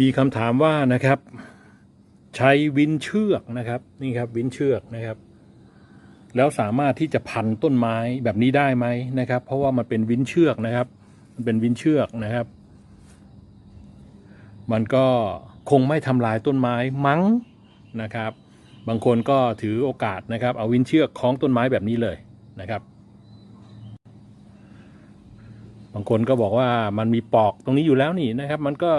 มีคำถามว่านะครับ ใช้วินเชือกนะครับ นี่ครับวินเชือกนะครับ แล้วสามารถที่จะพันต้นไม้แบบนี้ได้ไหมนะครับ เพราะว่ามันเป็นวินเชือกนะครับ มันเป็นวินเชือกนะครับ มันก็คงไม่ทำลายต้นไม้มั้งนะครับ บางคนก็ถือโอกาสนะครับ เอาวินเชือกคล้องต้นไม้แบบนี้เลยนะครับบางคนก็บอกว่ามันมีปอกตรงนี้อยู่แล้วนี่นะครับ มันก็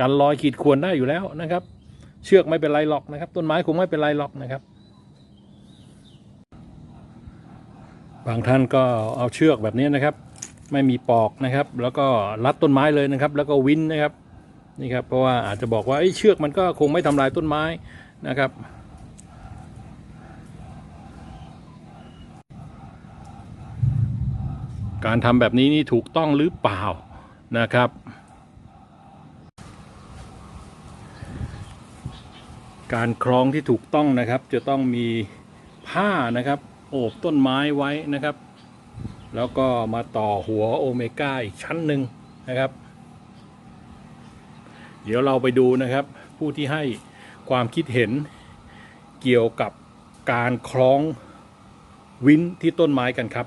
กันรอยขีดข่วนได้อยู่แล้วนะครับ เชือกไม่เป็นไรหรอกนะครับ ต้นไม้คงไม่เป็นไรหรอกนะครับ บางท่านก็เอาเชือกแบบนี้นะครับ ไม่มีปอกนะครับ แล้วก็รัดต้นไม้เลยนะครับ แล้วก็วินนะครับนี่ครับเพราะว่าอาจจะบอกว่าเอ้เชือกมันก็คงไม่ทำลายต้นไม้นะครับการทำแบบนี้นี่ถูกต้องหรือเปล่านะครับ การคล้องที่ถูกต้องนะครับ จะต้องมีผ้านะครับโอบต้นไม้ไว้นะครับ แล้วก็มาต่อหัวโอเมก้าอีกชั้นหนึ่งนะครับ เดี๋ยวเราไปดูนะครับ ผู้ที่ให้ความคิดเห็นเกี่ยวกับการคล้องวินที่ต้นไม้กันครับ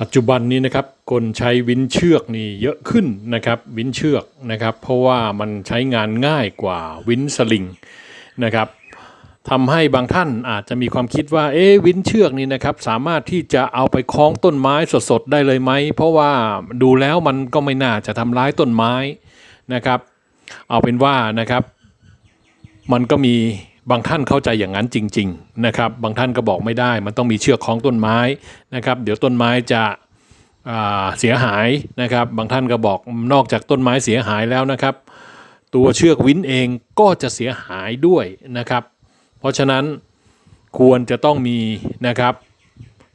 ปัจจุบันนี้นะครับคนใช้วินเชือกนี่เยอะขึ้นนะครับวินเชือกนะครับ เพราะว่ามันใช้งานง่ายกว่าวินสลิงนะครับทำให้บางท่านอาจจะมีความคิดว่าเอ๊วินเชือกนี่นะครับสามารถที่จะเอาไปคล้องต้นไม้สดๆได้เลยไหม เพราะว่าดูแล้วมันก็ไม่น่าจะทำร้ายต้นไม้นะครับ เอาเป็นว่านะครับ มันก็มี บางท่านเข้าใจอย่างนั้นจริงๆนะครับบางท่านก็บอกไม่ได้ มันต้องมีเชือกคล้องต้นไม้นะครับเดี๋ยวต้นไม้จะเสียหายนะครับบางท่านก็บอกนอกจากต้นไม้เสียหายแล้วนะครับ ตัวเชือกวินเองก็จะเสียหายด้วยนะครับ เพราะฉะนั้นควรจะต้องมีนะครับ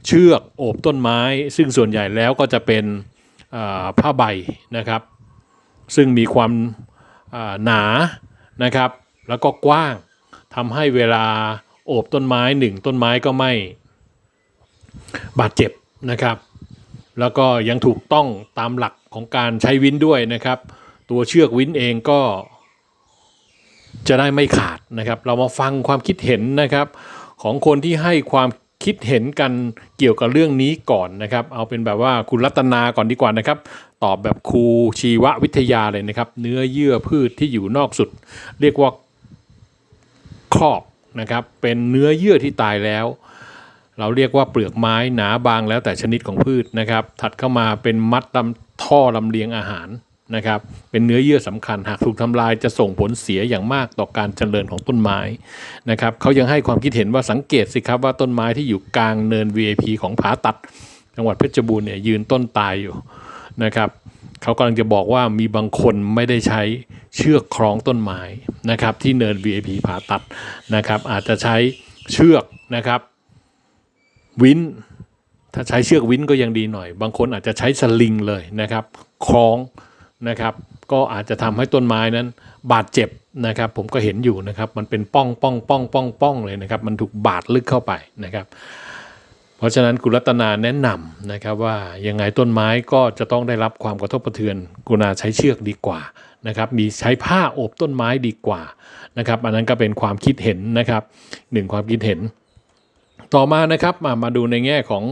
เชือกโอบต้นไม้ ซึ่งส่วนใหญ่แล้วก็จะเป็นผ้าใบนะครับ ซึ่งมีความหนานะครับ แล้วก็กว้าง ทำให้เวลาโอบต้นไม้หนึ่งต้นไม้ก็ไม่บาดเจ็บนะครับ แล้วก็ยังถูกต้องตามหลักของการใช้วินด้วยนะครับ ตัวเชือกวินเองก็จะได้ไม่ขาดนะครับ เรามาฟังความคิดเห็นนะครับ ของคนที่ให้ความคิดเห็นกันเกี่ยวกับเรื่องนี้ก่อนนะครับ เอาเป็นแบบว่าคุณรัตนาก่อนดีกว่านะครับ ตอบแบบครูชีววิทยาเลยนะครับ เนื้อเยื่อพืชที่อยู่นอกสุด เรียกว่า อบนะครับเป็นเนื้อเยื่อที่ตายแล้ว เราเรียกว่าเปลือกไม้หนาบางแล้วแต่ชนิดของพืชนะครับ ถัดเข้ามาเป็นมัดลำท่อลำเลียงอาหารนะครับ เป็นเนื้อเยื่อสำคัญหากถูกทำลายจะส่งผลเสียอย่างมากต่อการเจริญของต้นไม้นะครับเขายังให้ความคิดเห็นว่าสังเกตสิครับว่าต้นไม้ที่อยู่กลางเนิน VIP ของผาตัด จังหวัดเพชรบูรณ์เนี่ยยืนต้นตายอยู่นะครับเขากำลังจะบอกว่ามีบางคนไม่ได้ใช้ เชือกคล้องต้นไม้นะครับที่เนิน VIP ผ่าตัดนะครับ อาจจะใช้เชือกนะครับวินถ้าใช้เชือกวินก็ยังดีหน่อย บางคนอาจจะใช้สลิงเลยนะครับคล้องนะครับก็อาจจะทำให้ต้นไม้นั้นบาดเจ็บนะครับ ผมก็เห็นอยู่นะครับ มันเป็นป้องป้องป้องป้องป้องเลยนะครับ มันถูกบาดลึกเข้าไปนะครับ เพราะฉะนั้นกุรัตนาแนะนำนะครับว่ายังไงต้นไม้ก็จะต้องได้รับความกระทบกระเทือนกุณาใช้เชือกดีกว่านะครับมีใช้ผ้าโอบต้นไม้ดีกว่านะครับอันนั้นก็เป็นความคิดเห็นนะครับหนึ่งความคิดเห็น ต่อมานะครับมามาดูในแง่ของ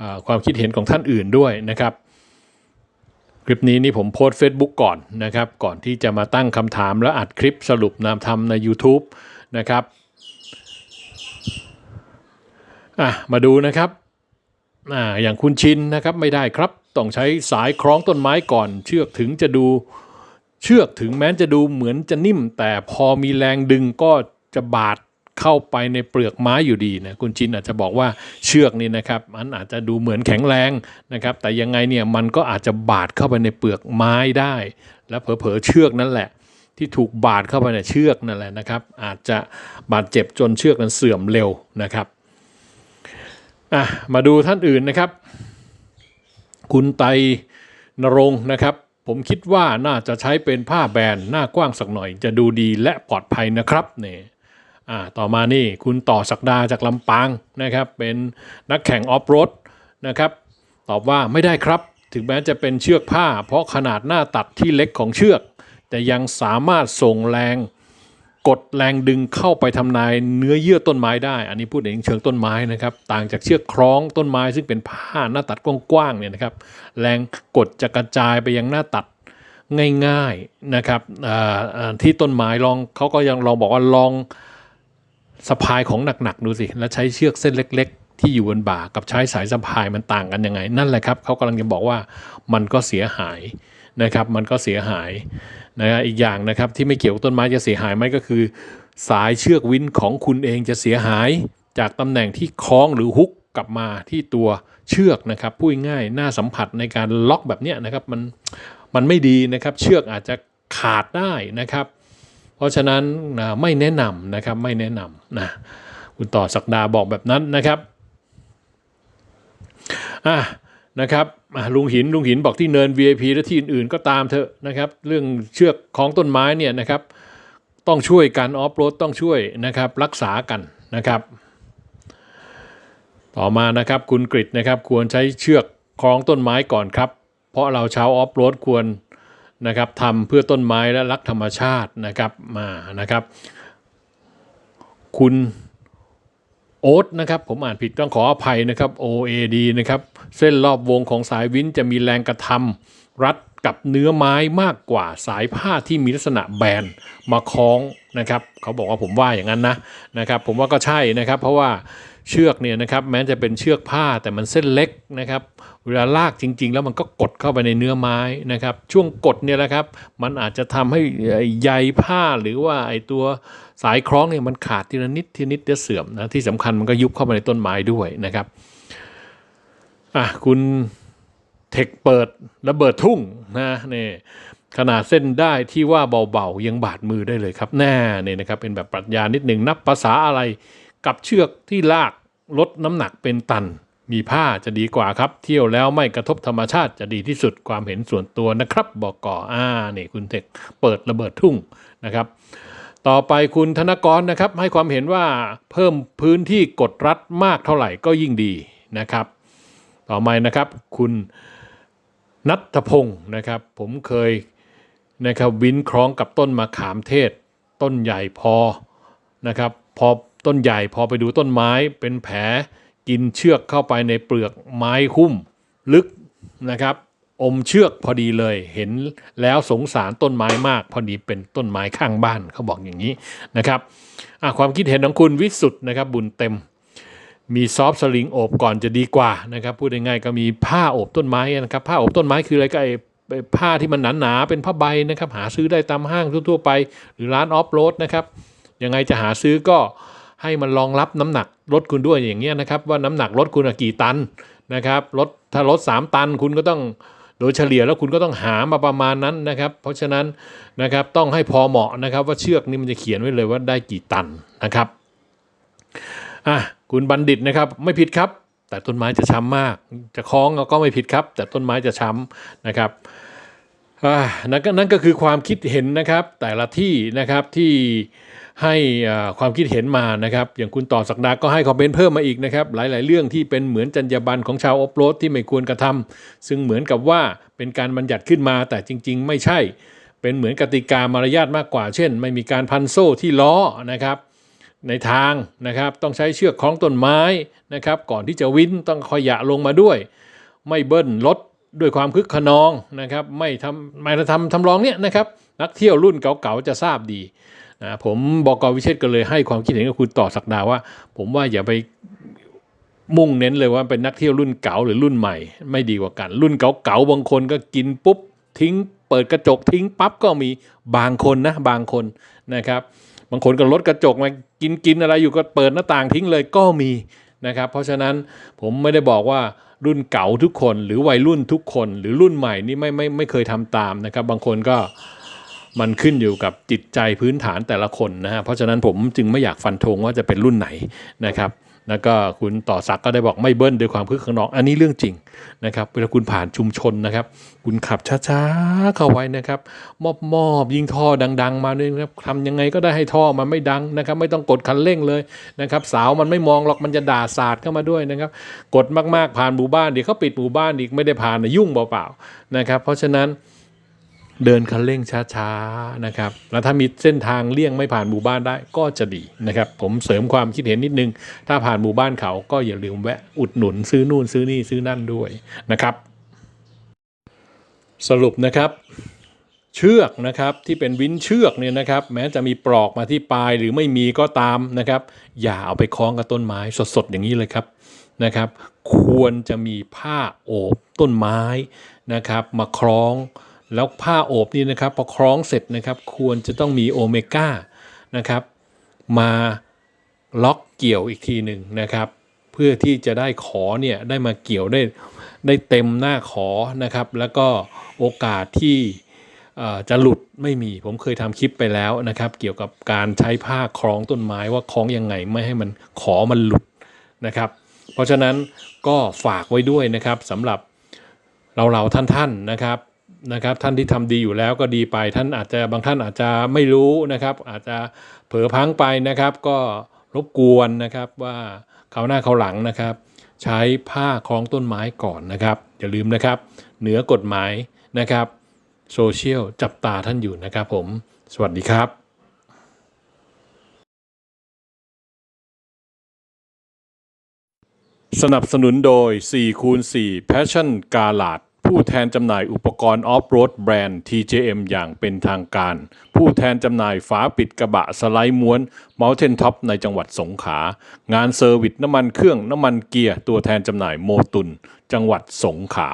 อความคิดเห็นของท่านอื่นด้วยนะครับคลิปนี้นี่ผมโพสต์ Facebook ก่อนนะครับก่อนที่จะมาตั้งคำถามและอัดคลิปสรุปนามทำใน YouTube นะครับ อะมาดูนะครับอ่าอย่างคุณชินนะครับไม่ได้ครับ ต้องใช้สายคล้องต้นไม้ก่อน เชือกถึงจะดูเชือกถึงแม้จะดูเหมือนจะนิ่ม แต่พอมีแรงดึงก็จะบาดเข้าไปในเปลือกไม้อยู่ดีนะคุณชินอาจจะบอกว่าเชือกนี่นะครับมันอาจจะดูเหมือนแข็งแรงนะครับ แต่ยังไงเนี่ยมันก็อาจจะบาดเข้าไปในเปลือกไม้ได้ และเผลอๆเชือกนั่นแหละ ที่ถูกบาดเข้าไปในเชือกนั่นแหละนะครับ อาจจะบาดเจ็บจนเชือกนั้นเสื่อมเร็วนะครับ อะมาดูท่านอื่นนะครับ คุณไตนรงนะครับ ผมคิดว่าน่าจะใช้เป็นผ้าแบนหน้ากว้างสักหน่อย จะดูดีและปลอดภัยนะครับเนี่ยอ่าต่อมานี่คุณต่อศักดาจากลำปางนะครับ เป็นนักแข่งออฟโรดนะครับตอบว่าไม่ได้ครับ ถึงแม้จะเป็นเชือกผ้า เพราะขนาดหน้าตัดที่เล็กของเชือก แต่ยังสามารถส่งแรง กดแรงดึงเข้าไปทำลายเนื้อเยื่อต้นไม้ได้ อันนี้พูดถึงเชิงต้นไม้นะครับ ต่างจากเชือกคล้องต้นไม้ซึ่งเป็นผ้าหน้าตัดกว้างๆเนี่ยนะครับ แรงกดจะกระจายไปยังหน้าตัดง่ายๆนะครับที่ต้นไม้ลองเขาก็ยังลองบอกว่าลองสะพายของหนักๆดูสิ แล้วใช้เชือกเส้นเล็ก ๆ ที่อยู่บนบ่ากับใช้สายสะพายมันต่างกันยังไง นั่นแหละครับเขากำลังจะบอกว่ามันก็เสียหาย นะครับมันก็เสียหายนะฮะอีกอย่างนะครับที่ไม่เกี่ยวกับต้นไม้จะเสียหายไหมก็คือ สายเชือกวินของคุณเองจะเสียหายจากตำแหน่งที่คล้องหรือฮุกกลับมาที่ตัวเชือกนะครับพูดง่ายหน้าสัมผัสในการล็อกแบบนี้นะครับมันมันไม่ดีนะครับ เชือกอาจจะขาดได้นะครับ เพราะฉะนั้นนะไม่แนะนำนะครับไม่แนะนำนะคุณต่อสักดาบอกแบบนั้นนะครับอะ นะครับลุงหินลุงหินบอกที่เนิน VIP และที่อื่นๆก็ตามเถอะนะครับ เรื่องเชือกของต้นไม้เนี่ยนะครับ ต้องช่วยกันออฟโรดต้องช่วยนะครับ รักษากันนะครับ ต่อมานะครับคุณกริตนะครับ ควรใช้เชือกคล้องต้นไม้ก่อนครับ เพราะเราชาวออฟโรดควรนะครับทำเพื่อต้นไม้และรักธรรมชาตินะครับมานะครับ คุณ โอ๊ตนะครับผมอ่านผิดต้องขออภัยนะครับ OAD นะครับเส้นรอบวงของสายวินจะมีแรงกระทำรัด กับเนื้อไม้มากกว่าสายผ้าที่มีลักษณะแบนมาคล้องนะครับเขาบอกว่าผมว่าอย่างนั้นนะนะครับผมว่าก็ใช่นะครับ เพราะว่าเชือกเนี่ยนะครับแม้จะเป็นเชือกผ้าแต่มันเส้นเล็กนะครับเวลาลากจริง ๆ แล้วมันก็กดเข้าไปในเนื้อไม้นะครับ ช่วงกดเนี่ยแหละครับ มันอาจจะทำให้ใยผ้าหรือว่าไอตัวสายคล้องเนี่ยมันขาดทีละนิดทีละนิดจะเสื่อมนะที่สำคัญมันก็ยุบเข้าไปในต้นไม้ด้วยนะครับอะคุณ เทคเปิดระเบิดทุ่งนะนี่ขนาดเส้นได้ที่ว่าเบาๆ ยังบาดมือได้เลยครับแน่เนี่ยนะครับเป็นแบบปรัชญานิดหนึ่งนับภาษาอะไรกับเชือกที่ลากลดน้ำหนักเป็นตัน มีผ้าจะดีกว่าครับ เที่ยวแล้วไม่กระทบธรรมชาติจะดีที่สุดความเห็นส่วนตัวนะครับบอกก่ออ่านี่คุณเทคเปิดระเบิดทุ่งนะครับ ต่อไปคุณธนกรนะครับ ให้ความเห็นว่าเพิ่มพื้นที่กดรัดมากเท่าไหร่ก็ยิ่งดีนะครับ ต่อมานะครับคุณ นัทพงศ์นะครับ ผมเคยนะครับวินคล้องกับต้นมะขามเทศ ต้นใหญ่พอนะครับพอต้นใหญ่พอไปดูต้นไม้เป็นแผลกินเชือกเข้าไปในเปลือกไม้หุ้มลึกนะครับ อมเชือกพอดีเลย เห็นแล้วสงสารต้นไม้มาก พอดีเป็นต้นไม้ข้างบ้านเขาบอกอย่างนี้นะครับความคิดเห็นของคุณวิสุทธ์นะครับ บุญเต็ม มีซอฟต์สลิงโอบก่อนจะดีกว่านะครับพูดง่ายๆก็มีผ้าโอบต้นไม้นะครับผ้าโอบต้นไม้คืออะไรก็ไอ้ผ้าที่มันหนาๆเป็นผ้าใบนะครับหาซื้อได้ตามห้างทั่วๆไป หรือร้านออฟโรดนะครับยังไงจะหาซื้อก็ให้มันรองรับน้ำหนักรถคุณด้วยอย่างเงี้ยนะครับว่าน้ำหนักรถคุณกี่ตันนะครับรถถ้ารถ 3 ตันคุณก็ต้องโดยเฉลี่ยแล้วคุณก็ต้องหามาประมาณนั้นนะครับ เพราะฉะนั้นนะครับต้องให้พอเหมาะนะครับว่าเชือกนี่มันจะเขียนไว้เลยว่าได้กี่ตันนะครับ อะคุณบัณฑิตนะครับไม่ผิดครับ แต่ต้นไม้จะช้ำมาก จะคล้องก็ไม่ผิดครับ แต่ต้นไม้จะช้ำนะครับอ่านั่นก็นั่นก็คือความคิดเห็นนะครับ แต่ละที่นะครับที่ให้อ่าความคิดเห็นมานะครับ อย่างคุณต่อสักดาก็ให้คอมเมนต์เพิ่มมาอีกนะครับ หลาย ๆ เรื่องที่เป็นเหมือนจรรยาบรรณของชาวออฟโรดที่ไม่ควรกระทำซึ่งเหมือนกับว่าเป็นการบัญญัติขึ้นมา แต่จริง ๆ ไม่ใช่ เป็นเหมือนกติกามารยาทมากกว่า เช่น ไม่มีการพันโซ่ที่ล้อนะครับ ในทางนะครับต้องใช้เชือกคล้องต้นไม้นะครับก่อนที่จะวินต้องขยะลงมาด้วย ไม่เบิ้ลรถด้วยความคึกขนองนะครับไม่ทำไม่ทำทำรองเนี้ยนะครับนักเที่ยวรุ่นเก่าๆจะทราบดีนะผมบอกกวิเชษก็เลยให้ความคิดเห็นกับคุณต่อสักดาว่า ผมว่าอย่าไปมุ่งเน้นเลยว่าเป็นนักเที่ยวรุ่นเก่าหรือรุ่นใหม่ ไม่ดีกว่ากัน รุ่นเก่าๆบางคนก็กินปุ๊บทิ้ง เปิดกระจกทิ้งปั๊บก็มีบางคนนะบางคนนะครับ บางคนก็ลดกระจกมากินกินอะไรอยู่ก็เปิดหน้าต่างทิ้งเลยก็มีนะครับ เพราะฉะนั้นผมไม่ได้บอกว่ารุ่นเก่าทุกคน หรือวัยรุ่นทุกคน หรือรุ่นใหม่นี่ไม่ไม่ไม่เคยทำตามนะครับ บางคนก็มันขึ้นอยู่กับจิตใจพื้นฐานแต่ละคนนะฮะเพราะฉะนั้นผมจึงไม่อยากฟันธงว่าจะเป็นรุ่นไหนนะครับ แล้วก็คุณต่อศักก็ได้บอกไม่เบิ้ลด้วยความคึกขนอง อันนี้เรื่องจริงนะครับเวลาคุณผ่านชุมชนนะครับ คุณขับช้าๆเข้าไว้นะครับ มอบมอบยิงท่อดัง ๆ มาด้วยครับทำยังไงก็ได้ให้ท่อมันไม่ดังนะครับ ไม่ต้องกดคันเร่งเลยนะครับสาวมันไม่มองหรอกมันจะด่าศาสตร์เข้ามาด้วยนะครับ กดมากๆผ่านหมู่บ้านเดี๋ยวเขาปิดหมู่บ้านอีกไม่ได้ผ่านนะยุ่งเปล่าๆนะครับ เพราะฉะนั้น เดินคันเร่งช้าๆนะครับแล้วถ้ามีเส้นทางเลี่ยงไม่ผ่านหมู่บ้านได้ก็จะดีนะครับ ผมเสริมความคิดเห็นนิดนึง ถ้าผ่านหมู่บ้านเขาก็อย่าลืมแวะอุดหนุนซื้อนู่นซื้อนี่ซื้อนั่นด้วยนะครับ สรุปนะครับเชือกนะครับที่เป็นวินเชือกเนี่ยนะครับแม้จะมีปลอกมาที่ปลายหรือไม่มีก็ตามนะครับ อย่าเอาไปคล้องกับต้นไม้สดๆอย่างนี้เลยครับนะครับ ควรจะมีผ้าโอบต้นไม้นะครับ มาคล้อง แล้วผ้าโอบนี่นะครับพอคล้องเสร็จนะครับ ควรจะต้องมีโอเมก้านะครับมาล็อกเกี่ยวอีกทีหนึ่งนะครับ เพื่อที่จะได้ขอเนี่ยได้มาเกี่ยวได้ได้เต็มหน้าขอนะครับ แล้วก็โอกาสที่จะหลุดไม่มีผมเคยทำคลิปไปแล้วนะครับ เกี่ยวกับการใช้ผ้าคล้องต้นไม้ว่าคล้องยังไงไม่ให้มันขอมันหลุดนะครับ เพราะฉะนั้นก็ฝากไว้ด้วยนะครับสำหรับเราเราท่านท่านๆนะครับ นะครับท่านที่ทำดีอยู่แล้วก็ดีไป ท่านอาจจะบางท่านอาจจะไม่รู้นะครับ อาจจะเผลอพังไปนะครับ ก็รบกวนนะครับว่าเขาหน้าเขาหลังนะครับ ใช้ผ้าคล้องต้นไม้ก่อนนะครับ อย่าลืมนะครับ เหนือกฎหมายนะครับโซเชียลจับตาท่านอยู่นะครับผม สวัสดีครับสนับสนุนโดย4คูณ4 Passion g a l a d ผู้แทนจำหน่ายอุปกรณ์ออฟโรดแบรนด์ TJM อย่างเป็นทางการ ผู้แทนจำหน่ายฝาปิดกระบะสไลด์ม้วน Mountain Top ในจังหวัดสงขลางานเซอร์วิสน้ำมันเครื่องน้ำมันเกียร์ตัวแทนจำหน่ายโมตุน จังหวัดสงขลา